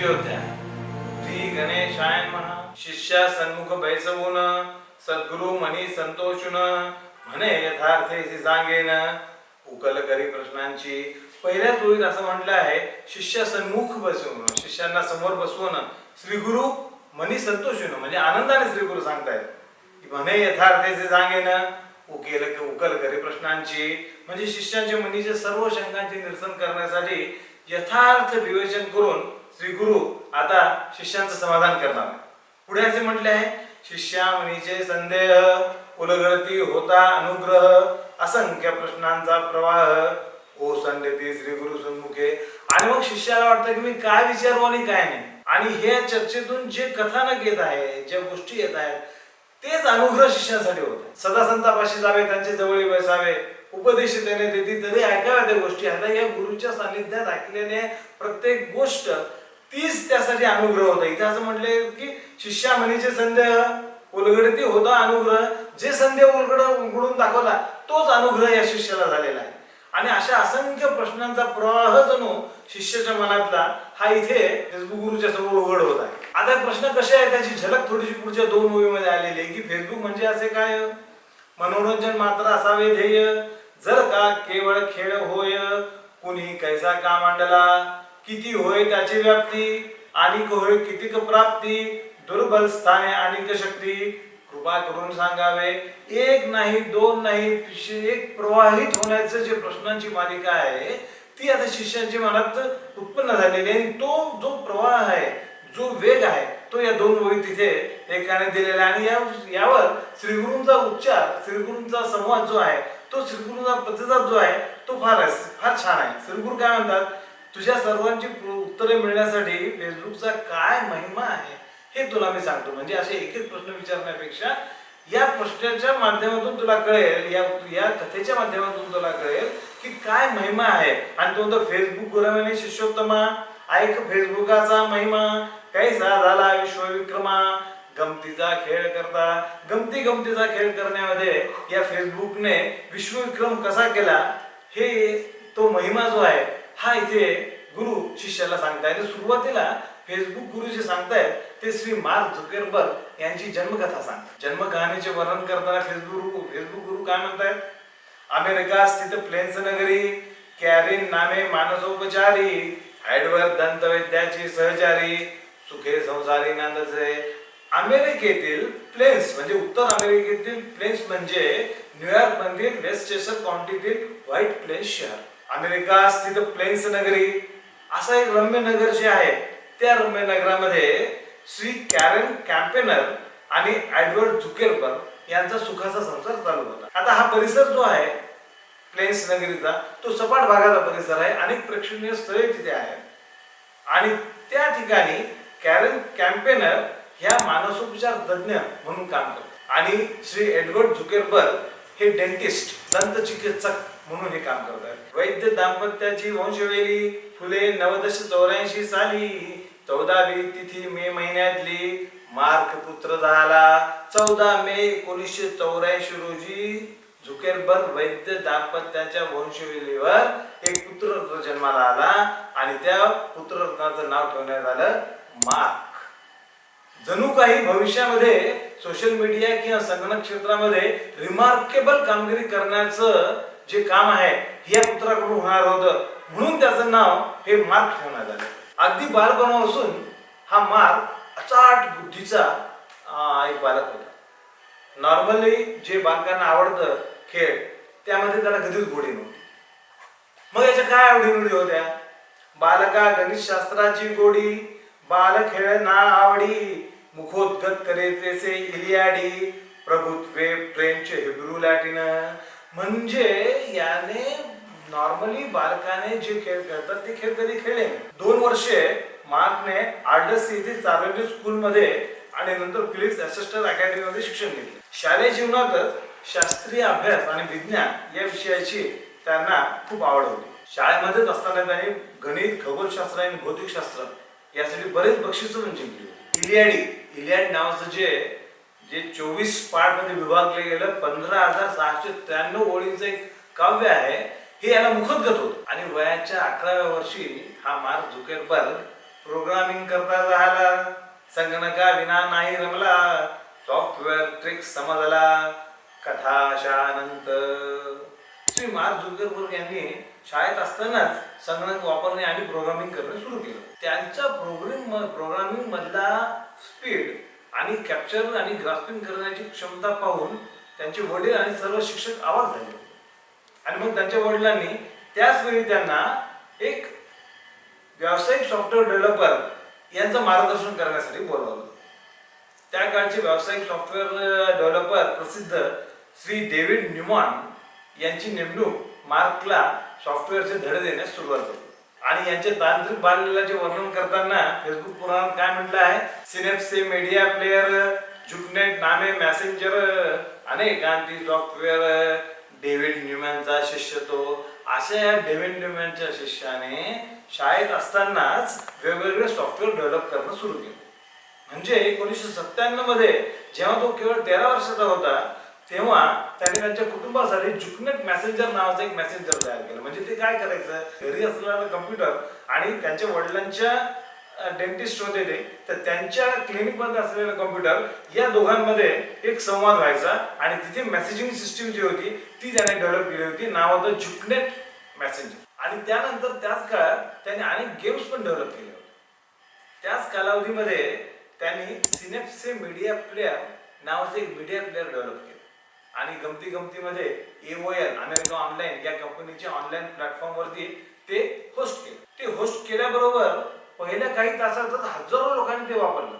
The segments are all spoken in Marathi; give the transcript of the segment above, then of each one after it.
गोष्टी होत्या श्री गणेशाय महा शिष्या सन्मुख बैसवून सद्गुरु मनी संतोषून म्हणे यथार्थे सांगेन. उकल करी प्रश्नांची. पहिल्या ओळीत असं म्हटलं आहे शिष्य सन्मुख बसवून शिष्यांना समोर बसवून श्री गुरु मनी संतोषून म्हणजे आनंदाने श्री गुरु सांगतायत म्हणे यथार्थेचे सांगेन. उकेल उकल करी प्रश्नांची. म्हणजे शिष्यांचे मनीचे सर्व शंकांचे निरसन करण्यासाठी यथार्थ विवेचन करून श्री गुरु आता शिष्यांचं समाधान करणार. पुढे असे म्हटले आहे शिष्या मनीचे संदेह उलगडती होता अनुग्रह असंख्य प्रश्नांचा प्रवाह. ओ संदेती श्री गुरु सन्मुखे. आणि मग शिष्याला वाटतं की मी काय विचारू आणि काय नाही. आणि हे चर्चेतून जे कथानक येत आहे ज्या गोष्टी येत आहेत तेच अनुग्रह शिष्यासाठी होत सदा संतापाशी जावे त्यांचे जवळ बसावे उपदेश त्याने देती तरी ऐकाव्या त्या गोष्टी. आता या गुरुच्या सानिध्यात ऐकलेले प्रत्येक गोष्ट तीच त्यासाठी अनुग्रह होता. इथे असं म्हटले की शिष्या म्हणीचे संदेह उलगडती होता अनुग्रह. जे संदेह उलगड उलगडून दाखवला तोच अनुग्रह या शिष्याला झालेला आहे. आणि अशा असंख्य प्रश्नांचा प्रवाह जणू शिष्याच्या मनातला हा इथे फेसबुक गुरुच्या समोर उघड होत आहे. आता प्रश्न कसे आहे त्याची झलक थोडीशी पुढच्या दोन मूवी मध्ये आलेली आहे की फेसबुक म्हणजे असे काय? मनोरंजन मात्र असावे ध्येय. जर का केवळ खेळ होय कुणी कैसा का मांडला किती होय त्याची व्याप्ती आणि होय कितीक प्राप्ती दुर्बल स्थाने आणि शक्ती कृपा करून सांगावे. एक नाही दोन नाही एक प्रवाहित होण्याचं जे प्रश्नांची मालिका आहे ती आता शिष्यांच्या मनात उत्पन्न झालेली आहे. आणि तो जो प्रवाह आहे जो वेग आहे तो या दोन ओळी तिथे एकाने दिलेला आहे. आणि या यावर श्रीगुरूंचा उच्चार श्रीगुरूंचा संवाद जो आहे तो श्रीगुरूंचा प्रतिसाद जो आहे तो फारच फार छान आहे. श्रीगुरू काय म्हणतात? तुझ्या सर्वांची उत्तरे मिळण्यासाठी फेसबुकचा काय महिमा आहे हे तुला मी सांगतो. म्हणजे असे एक एक प्रश्न विचारण्यापेक्षा या प्रश्नाच्या माध्यमातून तुला कळेल या या कथेच्या माध्यमातून तुला कळेल की काय महिमा आहे. आणि तो म्हणतो फेसबुक गुरमेने शिष्योत्तमा ऐक फेसबुकाचा महिमा कैसा झाला विश्वविक्रमा गमतीचा खेळ करता गमती गमतीचा खेळ करण्यामध्ये या फेसबुकने विश्वविक्रम कसा केला हे तो महिमा जो आहे हा इथे गुरु शिष्याला सांगताय सुरुवातीला फेसबुक गुरु जे सांगतायत ते श्री मार्क झुकेरबर्ग यांची जन्मकथा सांगतात. जन्मकहाणीचे वर्णन करताना फेसबुक गुरु फेसबुक गुरु काय म्हणतायत? अमेरिका स्थित प्लेन्स नगरी कॅरिन नामे मानसोपचारी ऍडवर दंतवैद्याची सहचारी सुखे संसारी नांदचे अमेरिकेतील प्लेन्स म्हणजे उत्तर अमेरिकेतील प्लेन्स म्हणजे न्यूयॉर्क मधील चेसर काउंटीतील व्हाईट प्लेन्स शहर. अमेरिका स्थित प्लेन्स नगरी असा एक रम्य नगर जे आहे त्या रम्य नगरामध्ये श्री कॅरन कॅम्पेनर आणि एडवर्ड झुकेरबर यांचा सुखाचा संसार चालू होता. आता हा परिसर जो आहे प्लेन्स नगरीचा तो सपाट भागाचा परिसर आहे अनेक प्रेक्षणीय स्थळे तिथे आहेत. आणि त्या ठिकाणी कॅरन कॅम्पेनर ह्या मानसोपचार तज्ज्ञ म्हणून काम करतात. आणि श्री एडवर्ड झुकेरबर्ग हे डेंटिस्ट. दंत चिकित्सक म्हणून हे काम करतात. वैद्य दाम्पत्याची वंशवेली फुले नवदश चौऱ्याऐंशी साली. चौदावी तिथी मे महिन्यातली मार्क पुत्र झाला. चौदा मे एकोणीसशे चौऱ्याऐंशी रोजी झुकेरबर्ग वैद्य दाम्पत्याच्या वंशवेलीवर एक पुत्ररत्न जन्माला आला आणि त्या पुत्ररत्नाचं नाव ठेवण्यात आलं मार्क. जणू काही भविष्यामध्ये सोशल मीडिया किंवा संगणक क्षेत्रामध्ये रिमार्केबल कामगिरी करण्याचं जे काम आहे हे या पुत्राकडून होणार होतं. म्हणून त्याचं नाव हे मार्क ठेवण्यात आलं. अगदी बालपणापासून हा मार्क अचाट बुद्धीचा एक बालक होता. नॉर्मली जे बालकांना आवडतं खेळ त्यामध्ये त्याला कधीच गोडी नव्हती. मग याच्या काय आवडीनिवडी होत्या? बालका गणित शास्त्राची गोडी बाल खेळ ना आवडी मुखोद्गत करे तेसे इलियाडी प्रभुत्वे फ्रेंच हिब्रू लॅटिन. म्हणजे याने नॉर्मली बालकाने जे खेळ खेळतात ते खेळ कधी खेळले दोन वर्षे मार्कने आर्डस येथील सार्वजनिक स्कूलमध्ये आणि नंतर फिलिप्स असिस्टंट अकॅडमीमध्ये शिक्षण घेतले. शालेय जीवनातच शास्त्रीय अभ्यास आणि विज्ञान या विषयाची त्यांना खूप आवड होती. शाळेमध्येच असताना त्यांनी गणित खगोलशास्त्र आणि भौतिकशास्त्र यासाठी बरेच बक्षिस जिंकली इलियाडी इलियन नावाचं जे जे चोवीस पार्टमध्ये विभागले गेलं पंधरा हजार सहाशे त्र्याण्णव ओळींचं एक काव्य आहे हे याला मुखोद्गत होत. आणि वयाच्या अकराव्या वर्षी हा मार्क झुकेरबर्ग प्रोग्रामिंग करता राहिला. संगणका विना नाही रमला. सॉफ्टवेअर ट्रिक समजला. कथा शानंत. श्री मार्क झुकेरबर्ग यांनी शाळेत असतानाच संगणक वापरणे आणि प्रोग्रामिंग करणे सुरू केलं. त्यांच्या प्रोग्राम प्रोग्रामिंग मधला स्पीड आणि कॅप्चर आणि ग्रास्पिंग करण्याची क्षमता पाहून त्यांचे वडील आणि सर्व शिक्षक आवाज झाले. आणि मग त्यांच्या वडिलांनी त्याच वेळी त्यांना एक व्यावसायिक सॉफ्टवेअर डेव्हलपर यांचं मार्गदर्शन करण्यासाठी बोलवलं. त्या काळचे व्यावसायिक सॉफ्टवेअर डेव्हलपर प्रसिद्ध श्री डेव्हिड न्यूमॉन यांची नेमणूक मार्कला सॉफ्टवेअरचे धडे देण्यास सुरुवात झाली. आणि यांचे तांत्रिक बाललीलाचे वर्णन करताना फेसबुक पुराणात काय म्हटलं आहे? सिनेप्से मीडिया प्लेअर जुकनेट नामे मॅसेंजर अनेक गांधी सॉफ्टवेअर डेव्हिड न्यूमॅनचा शिष्य तो. अशा या डेव्हिड न्यूमॅनच्या शिष्याने शाळेत असतानाच वेगवेगळे सॉफ्टवेअर डेव्हलप करणं सुरू केलं. म्हणजे एकोणीसशे सत्त्याण्णवमध्ये जेव्हा तो केवळ तेरा वर्षाचा होता तेव्हा त्यांनी त्यांच्या कुटुंबासाठी जुकनेट मेसेंजर नावाचा एक मेसेंजर तयार केलं. म्हणजे ते काय करायचं? घरी असलेला कम्प्युटर आणि त्यांच्या वडिलांच्या डेंटिस्ट होते ते तर त्यांच्या क्लिनिकमध्ये असलेला कम्प्युटर या दोघांमध्ये एक संवाद व्हायचा आणि तिथे मेसेजिंग सिस्टीम जी होती ती त्याने डेव्हलप केली होती. नाव होतं जुकनेट मेसेंजर आणि त्यानंतर त्याच काळात त्याने अनेक गेम्स पण डेव्हलप केले होते त्याच कालावधीमध्ये त्यांनी सिनेप्से मीडिया प्लेअर नावाचं एक मीडिया प्लेअर डेव्हलप केलं. आणि गमती गमतीमध्ये एओएल अमेरिका ऑनलाईन या कंपनीच्या ऑनलाईन प्लॅटफॉर्मवरती ते होस्ट केलं. ते होस्ट केल्याबरोबर पहिल्या काही तासातच हजारो लोकांनी ते वापरलं.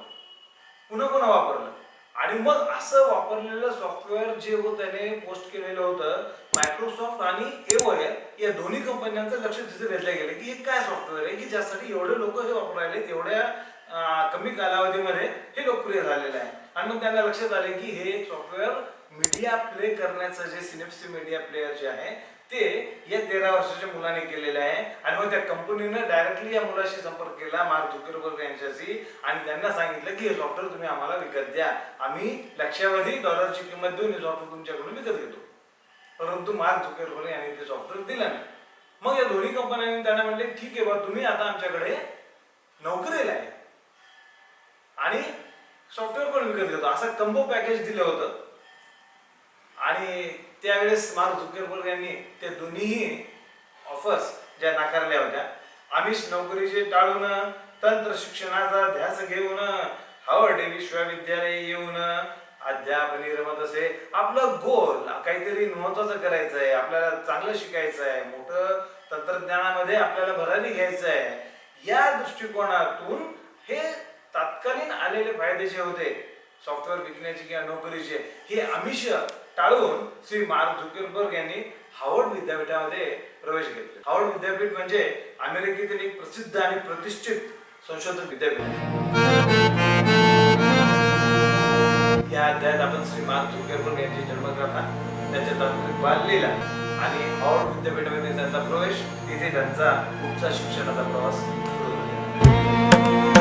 पुन्हा पुन्हा वापरलं. आणि मग असं वापरलेलं सॉफ्टवेअर जे होतं त्याने पोस्ट केलेलं होतं मायक्रोसॉफ्ट आणि एओएल या दोन्ही कंपन्यांचं लक्ष तिथे वेधलं गेलं की हे काय सॉफ्टवेअर आहे की ज्यासाठी एवढे लोक हे वापरायले तेवढ्या कमी कालावधीमध्ये हे लोकप्रिय झालेलं आहे. आणि मग त्यांना लक्षात आले की हे सॉफ्टवेअर मीडिया प्ले करण्याचं जे सिनेप्सी मीडिया प्लेअर जे आहे ते या तेरा वर्षाच्या मुलाने केलेलं आहे. आणि मग त्या कंपनीनं डायरेक्टली या मुलाशी संपर्क केला मार्क झुकरबर्ग यांच्याशी. आणि त्यांना सांगितलं की हे सॉफ्टवेअर तुम्ही आम्हाला विकत द्या. आम्ही लक्षावधी डॉलरची किंमत देऊन हे सॉफ्टवेअर तुमच्याकडून विकत घेतो. परंतु मार्क झुकरबर्ग यांनी ते सॉफ्टवेअर दिलं नाही. मग या दोन्ही कंपन्यांनी त्यांना म्हणले ठीक आहे बा तुम्ही आता आमच्याकडे नोकरीला आहे. आणि सॉफ्टवेअर पण विकत घेतो. असं कंबो पॅकेज दिलं होतं. आणि त्यावेळेस मार्क झुकेरबर्ग यांनी ते दोन्हीही ऑफर्स ज्या नाकारल्या होत्या. आमिष नोकरीचे टाळून तंत्र शिक्षणाचा ध्यास घेऊन हावर्ड विश्वविद्यालय येऊन अध्यापनी रमत असे आपलं गोल काहीतरी महत्वाचं करायचं आहे आपल्याला चांगलं शिकायचं आहे मोठं तंत्रज्ञानामध्ये आपल्याला भरारी घ्यायचं आहे या दृष्टिकोनातून हे तात्कालीन आलेले फायदेशीर होते. सॉफ्टवेअर विकण्याची किंवा नोकरीचे हे आमिष टाळून श्री मार्क झुकेरबर्ग यांनी हावर्ड विद्यापीठामध्ये प्रवेश घेतला. हावर्ड विद्यापीठ म्हणजे अमेरिकेतील एक प्रसिद्ध आणि प्रतिष्ठित संशोधन विद्यापीठ. या अध्यायात आपण श्री मार्क झुकेरबर्ग यांची जन्मकथा त्यांच्या तांत्रिक लिहिला आणि हावर्ड विद्यापीठामध्ये त्यांचा प्रवेश तिथे त्यांचा उच्च शिक्षणाचा प्रवास सुरू झाला.